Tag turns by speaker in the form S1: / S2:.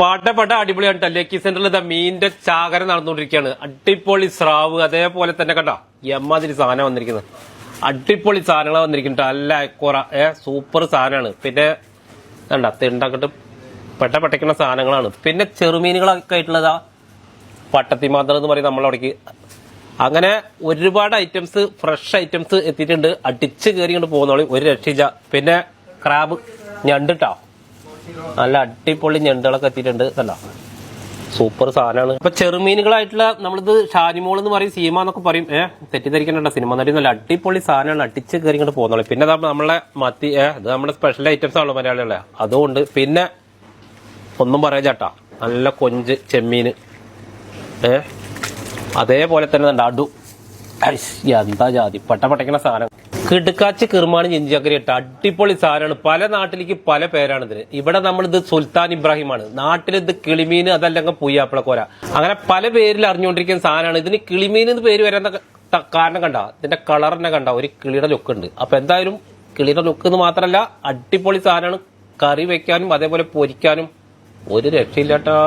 S1: പാട്ടപ്പെട്ട അടിപൊളിയാണ് ലക്കി സെന്ററിൽ ഇതാ മീനിന്റെ ചാകര നടന്നുകൊണ്ടിരിക്കുകയാണ്. അടിപൊളി സ്രാവ്. അതേപോലെ തന്നെ കണ്ട? എമ്മാതിരി സാധനം വന്നിരിക്കുന്നത്. അടിപൊളി സാധനങ്ങളാണ് വന്നിരിക്കുന്നത്. അല്ല കുറ ഏ സൂപ്പർ സാധനമാണ്. പിന്നെ കണ്ട? തിണ്ടാക്കിട്ട് പെട്ട പെട്ടയ്ക്കുന്ന സാധനങ്ങളാണ്. പിന്നെ ചെറുമീനുകളൊക്കെ ആയിട്ടുള്ളതാ മാത്രം എന്ന് പറയും നമ്മളവിടേക്ക്. അങ്ങനെ ഒരുപാട് ഐറ്റംസ് ഫ്രഷ് ഐറ്റംസ് എത്തിയിട്ടുണ്ട്. അടിച്ച് കയറി കൊണ്ട് പോകുന്നോളി. ഒരു രക്ഷയില്ല. പിന്നെ ക്രാബ് ഞണ്ടിട്ടോ. നല്ല അടിപൊളി ഞണ്ടുകളൊക്കെ എത്തിയിട്ടുണ്ട്. അല്ല സൂപ്പർ സാധനമാണ്. ഇപ്പൊ ചെറുമീനുകളായിട്ടുള്ള നമ്മളിത് ഷാനിമോൾ എന്ന് പറയും സീമ എന്നൊക്കെ പറയും. ഏഹ് തെറ്റിദ്ധരിക്കണ്ട സിനിമ നടി നല്ല അടിപൊളി സാധനമാണ്. അടിച്ച് കയറി ഇങ്ങോട്ട് പോകുന്നുള്ളു പിന്നെ നമ്മളെ മത്തി ഏഹ് ഇത് നമ്മുടെ സ്പെഷ്യൽ ഐറ്റംസ് ആണല്ലോ മലയാളികളെ. അതുകൊണ്ട് പിന്നെ ഒന്നും പറയാ ചേട്ടാ. നല്ല കൊഞ്ച് ചെമ്മീന്. ഏ അതേപോലെ തന്നെ അടു. എന്താ ജാതി. പട്ട പട്ടയ്ക്കണ സാധനം. കിടുക്കാച്ചി കിർമാണി ചിഞ്ചക്കരി ഇട്ട അടിപൊളി സാധനമാണ്. പല നാട്ടിലേക്ക് പല പേരാണ് ഇതിന്. ഇവിടെ നമ്മളിത് സുൽത്താൻ ഇബ്രാഹിമാണ്. നാട്ടിൽ ഇത് കിളിമീൻ അതല്ലെങ്കിൽ പുയ്യാപ്പിളക്കോര അങ്ങനെ പല പേരിൽ അറിഞ്ഞുകൊണ്ടിരിക്കുന്ന സാധനമാണ്. ഇതിന് കിളിമീൻ എന്ന് പേര് വരാൻ കാരണം കണ്ട? ഇതിന്റെ കളർ തന്നെ കണ്ട? ഒരു കിളിയുടെ ലുക്ക് ഉണ്ട്. അപ്പൊ എന്തായാലും കിളിയുടെ ലുക്ക് എന്ന് മാത്രമല്ല അടിപൊളി സാധനമാണ്. കറി വെക്കാനും അതേപോലെ പൊരിക്കാനും ഒരു രക്ഷയില്ലാട്ടാ